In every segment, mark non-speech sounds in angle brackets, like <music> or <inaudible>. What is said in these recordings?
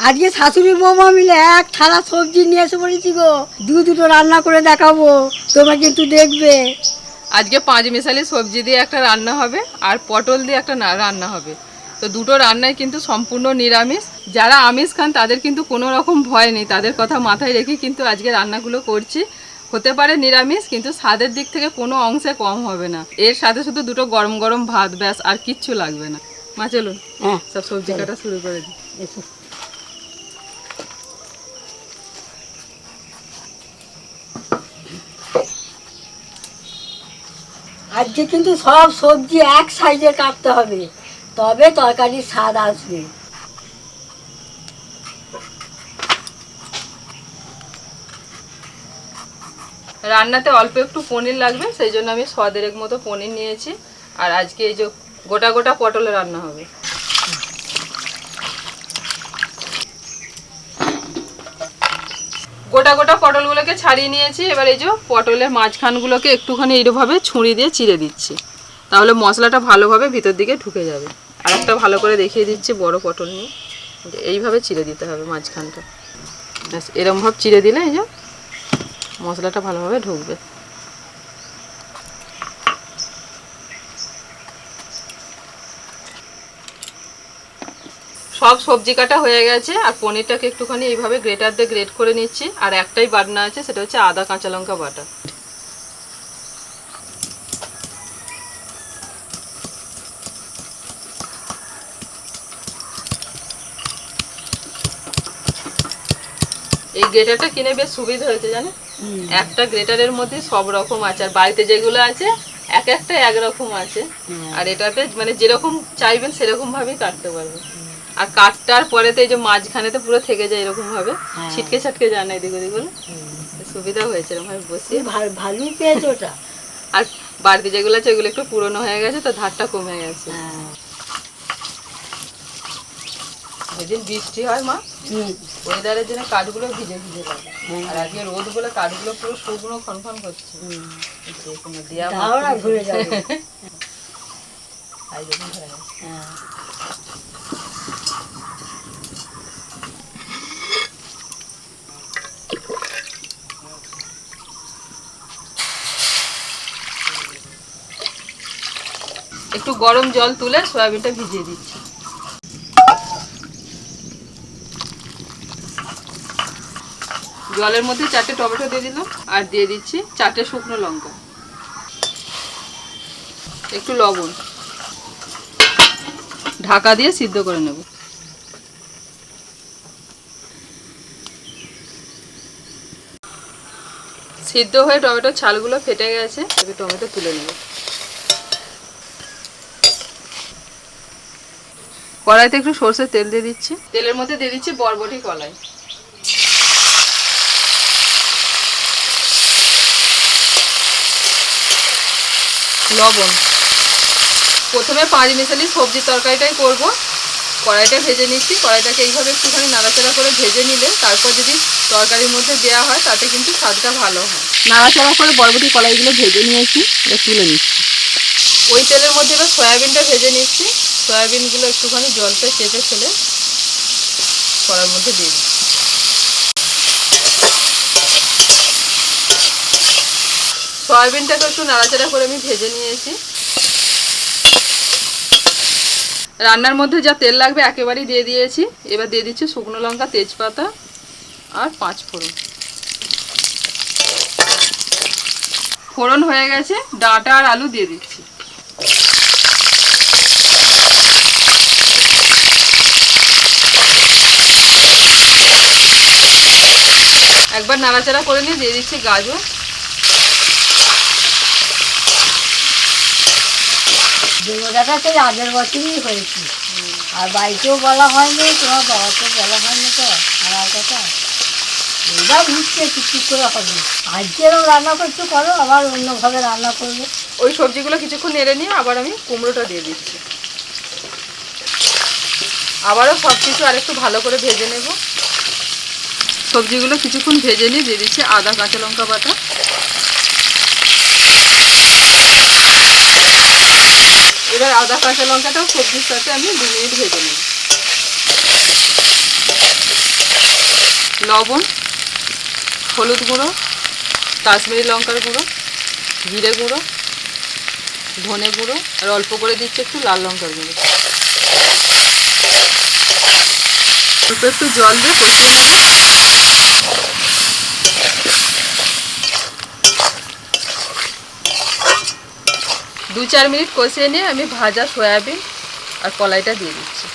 আজকে শাশুড়ি বৌমা মিলে এক থালা সবজি নিয়ে এসে পড়েছি গো। দু দুটো রান্না করে দেখাবো তোমরা কিন্তু দেখবে। আজকে পাঁচ মিশালি সবজি দিয়ে একটা রান্না হবে আর পটল দিয়ে একটা রান্না হবে। তো দুটো রান্নাই কিন্তু সম্পূর্ণ নিরামিষ। যারা আমিষ খান তাদের কিন্তু কোনো রকম ভয় নেই। তাদের কথা মাথায় রেখে কিন্তু আজকে রান্নাগুলো করছি। হতে পারে নিরামিষ কিন্তু স্বাদের দিক থেকে কোনো অংশে কম হবে না। এর সাথে শুধু দুটো গরম গরম ভাত ব্যাস আর কিচ্ছু লাগবে না। মা চলুন। হ্যাঁ। সব সবজি কাটা শুরু করে দিই। আজকে কিন্তু সব সবজি এক সাইজে কাটতে হবে। তবে তরকারির স্বাদ আসবে। রান্নাতে অল্প একটু পনির লাগবে, সেই জন্য আমি সদেরেক মতো পনির নিয়েছি। আর আজকে এই যে গোটা গোটা পটল রান্না হবে। গোটা গোটা পটলগুলোকে ছাড়িয়ে নিয়েছি। এবার এই যে পটলের মাঝখানগুলোকে একটুখানি এইভাবে ছুঁড়ি দিয়ে চিড়ে দিচ্ছি। তাহলে মশলাটা ভালোভাবে ভিতর দিকে ঢুকে যাবে। আর একটা ভালো করে দেখিয়ে দিচ্ছি বড় পটল নিয়ে। এইভাবে চিড়ে দিতে হবে মাঝখানটা। ব্যাস, এরমভাবে চিড়ে দিলে এই যে মশলাটা ভালোভাবে ঢুকবে। সব সবজি কাটা হয়ে গেছে আর পনিরটাকে একটুখানি এইভাবে গ্রেটার দিয়ে গ্রেট করে নিচ্ছি আর একটাই বাটনা আছে সেটা হচ্ছে আদা কাঁচা লঙ্কা বাটা। এই গ্রেটারটা কিনে বেশ সুবিধা হয়েছে জানো একটা গ্রেটারের মধ্যে সব রকম আছে আর বাড়িতে যেগুলো আছে এক একটা একরকম আছে। আর এটাতে মানে যেরকম চাইবেন সেরকম ভাবেই কাটতে পারবেন। আর কাটটার পরেতে এই যে মাঝখানেতে পুরো থেকে যায় এরকম ভাবে হ্যাঁ। ছিটকে ছাটকে যায় না এদিক ওদিক বলে। সুবিধা হয়েছে এরকম ভাবে ভালো ভালোই পেয়েছ ওটা। আর বাড়িতে যেগুলো আছে ওগুলো একটু পুরনো হয়ে গেছে তো ধারটা কমে গেছে। হ্যাঁ। যেদিন বৃষ্টি হয় মা ওয়েদারের জন্য কাঠগুলো ভিজে ভিজে লাগে। আর আজকে রোদ বলে কাঠগুলো পুরো শুকনো খনখন করছে। ঘুরে যাবে। গেছে। একটু গরম জল তুলে সয়াবিনটা ভিজিয়ে দিচ্ছি। জলের মধ্যে চারটে টমেটো দিয়ে দিলাম, আর দিয়ে দিচ্ছি চারটে শুকনো লঙ্কা। একটু লবণ। ঢাকা দিয়ে সিদ্ধ করে নেব। সিদ্ধ হয়ে টমেটোর ছালগুলো ফেটে গেছে টমেটো তুলে নেব। কড়াইতে একটু সর্ষের তেল দিয়ে দিচ্ছি। তেলের মধ্যে দিয়ে দিচ্ছি বরবটি কলাই। লবণ। প্রথমে পাঁচ মিশালি সবজি তরকারিটাই করব। কড়াইটা ভেজে নিচ্ছি। কড়াইটাকে এইভাবে একটুখানি নাড়াচাড়া করে ভেজে নিলে তারপর যদি তরকারির মধ্যে দেওয়া হয় তাতে কিন্তু স্বাদটা ভালো হয়। নাড়াচাড়া করে বরবটি কলাইগুলো ভেজে নিয়েছি এটা তুলে নিচ্ছি। ওই তেলের মধ্যে এবার সয়াবিনটা ভেজে নিচ্ছি। সয়াবিনগুলো একটুখানি জলটা চেপে ফেলে কড়ার মধ্যে দিয়ে দিচ্ছি। সয়াবিনটাকে একটু নাড়াচাড়া করে আমি ভেজে নিয়েছি। রান্নার মধ্যে যা তেল লাগবে একেবারেই দিয়ে দিয়েছি। এবার দিয়ে দিচ্ছি শুকনো লঙ্কা, তেজপাতা আর পাঁচ ফোড়ন। ফোড়ন হয়ে গেছে, ডাঁটা আর আলু দিয়ে দিচ্ছি। একবার নাড়াচাড়া করে নিয়ে দিয়ে দিচ্ছি গাজর। দুর্গাটা সেই আগের বছরই হয়েছে। আর বাড়িতেও বলা হয়নি তোমার বাবাকেও বলা হয়নি তো আমার কথা। এইটা বুঝছে কিছু করে হবে? আজকে এরকম রান্না করতে করো আবার অন্যভাবে রান্না করবে। ওই সবজিগুলো কিছুক্ষণ নেড়ে নিয়ে আবার আমি কুমড়োটা দিয়ে দিচ্ছি। আবারও সব কিছু আরেকটু ভালো করে ভেজে নেব। সবজিগুলো কিছুক্ষণ ভেজে নিয়ে দিয়ে দিচ্ছি আদা, কাঁচা লঙ্কা বাটা। এবার আদা, কাঁচা লঙ্কাটাও সবজির সাথে আমি দু মিনিট ভেজে নিই। লবণ, হলুদ গুঁড়ো, কাশ্মীরি লঙ্কার গুঁড়ো, জিরে গুঁড়ো, ধনে গুঁড়ো, আর অল্প করে দিচ্ছে একটু লাল লঙ্কার গুঁড়ো। একটু জল দিয়ে কষিয়ে নেব চার মিনিট কষিয়ে নিয়ে আমি ভাজা সয়াবিন আর কলাইটা দিয়ে দিচ্ছি।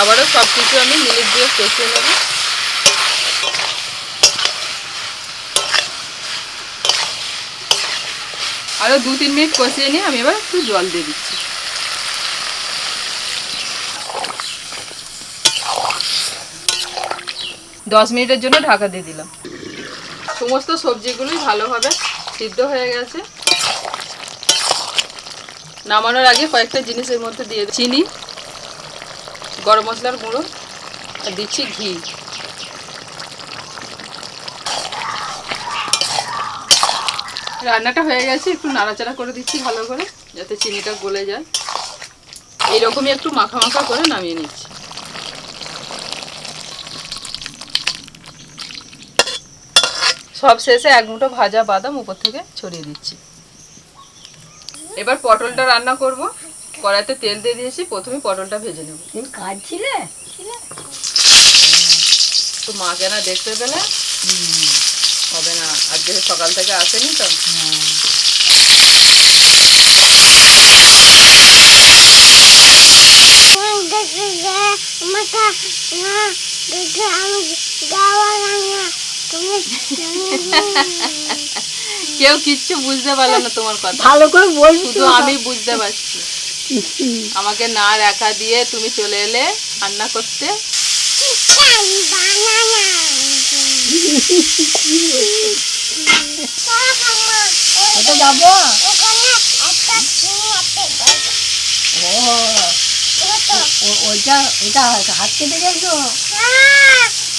আবারও সব কিছু আমি মিনিট দিয়ে কষিয়ে নেব। আরও দু তিন মিনিট কষিয়ে নিয়ে আমি এবার একটু জল দিয়ে দিচ্ছি। দশ মিনিটের জন্য ঢাকা দিয়ে দিলাম। সমস্ত সবজিগুলোই ভালোভাবে সিদ্ধ হয়ে গেছে। নামানোর আগে কয়েকটা জিনিসের মধ্যে দিয়ে চিনি, গরম মশলার গুঁড়ো, আর দিচ্ছি ঘি। রান্নাটা হয়ে গেছে, একটু নাড়াচাড়া করে দিচ্ছি ভালো করে, যাতে চিনিটা গলে যায়। এইরকমই একটু মাখা মাখা করে নামিয়ে নিচ্ছি। সব শেষে এক মুঠো ভাজা বাদাম উপর থেকে ছড়িয়ে দিচ্ছি। এবার পটলটা রান্না করব। কড়াইতে তেল দিয়ে দিয়েছি প্রথমে পটলটা ভেজে নেব। তুমি কাজ ছিলে। তো মাকে না দেখতে পেলে। হবে না আজকে সকাল থেকে আসেনি তো। <laughs> কেউ কিচ্ছু বুঝতে পারল না তোমার কথা। ভালো করে বলবি শুধু আমি বুঝতে পারছি। আমাকে না রাখা দিয়ে তুমি চলে এলে রান্না করতে। ওইটা ওইটা হাত কেটে গেছো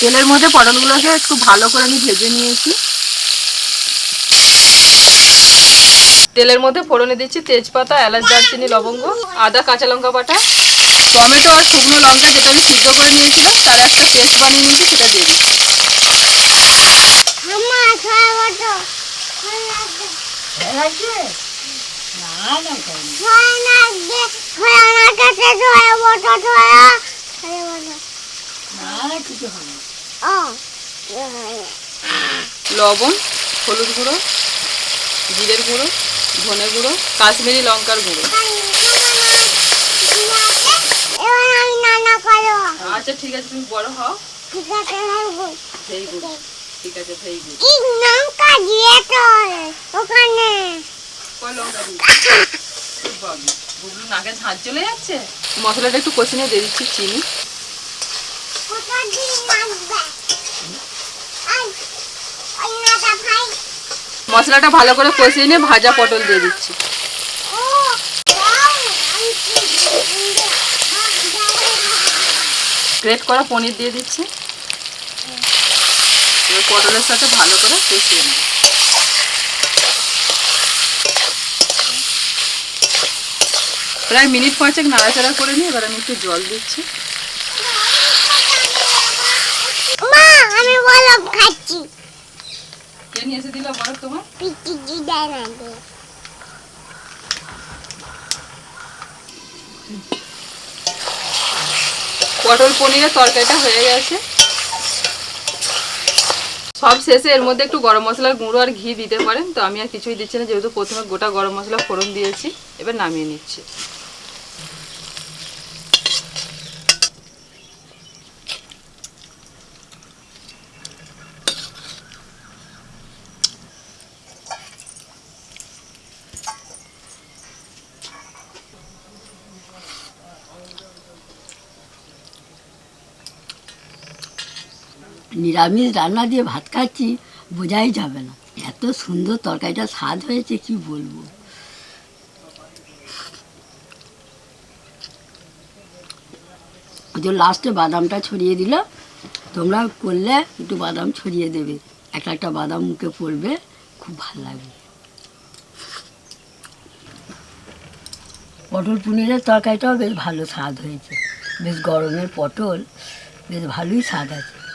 তেলের মধ্যে পটলগুলোকে একটু ভালো করে আমি ভেজে নিয়েছি। তেলের মধ্যে ফোড়নে দিচ্ছি তেজপাতা এলাচ দারচিনি লবঙ্গ আদা কাঁচা লঙ্কা বাটা। টমেটো আর শুকনো লঙ্কা যেটা আমি সিদ্ধ করে নিয়েছিলাম তার একটা পেস্ট বানিয়ে নিয়েছি সেটা দিয়ে দিচ্ছি। না না লবণ, হলুদ গুঁড়ো, জিরের গুঁড়ো ধনে গুঁড়ো, কাশ্মীরি লঙ্কার গুঁড়ো। আচ্ছা ঠিক আছে, তুমি হও। ঠিক আছে চলে যাচ্ছে? মশলাটা একটু কষিয়ে দিয়ে দিচ্ছি চিনি কোথা দিয়ে নাচবে আই ওই নাটা ভাই মশলাটা ভালো করে কষিয়ে নিয়ে ভাজা পটল দিয়ে দিচ্ছি। গ্রেট করা পনির দিয়ে দিচ্ছি। এবার পটলের সাথে ভালো করে কষিয়ে নেব। প্রায় মিনিট পাঁচেক নাড়াচাড়া করে নিয়ে এবার আমি একটু জল দিচ্ছি। মা, আমি খাচ্ছি। পটল পনিরের তরকারিটা হয়ে গেছে। সব শেষে এর মধ্যে একটু গরম মশলার গুঁড়ো আর ঘি দিতে পারেন। তো আমি আর কিছুই দিচ্ছি না, যেহেতু প্রথমে গোটা গরম মশলা ফোড়ন দিয়েছি, এবার নামিয়ে নিচ্ছি। নিরামিষ রান্না দিয়ে ভাত খাচ্ছি, বোঝাই যাবে না। এত সুন্দর তরকারিটা স্বাদ হয়েছে, কি বলব? যে লাস্টে বাদামটা ছড়িয়ে দিল। তোমরা করলে একটু বাদাম ছড়িয়ে দেবে। একটা একটা বাদাম মুখে পড়বে, খুব ভালো লাগবে। পটল পনিরের তরকারিটাও বেশ ভালো স্বাদ হয়েছে। বেশ গরমের পটল, বেশ ভালোই স্বাদ আছে।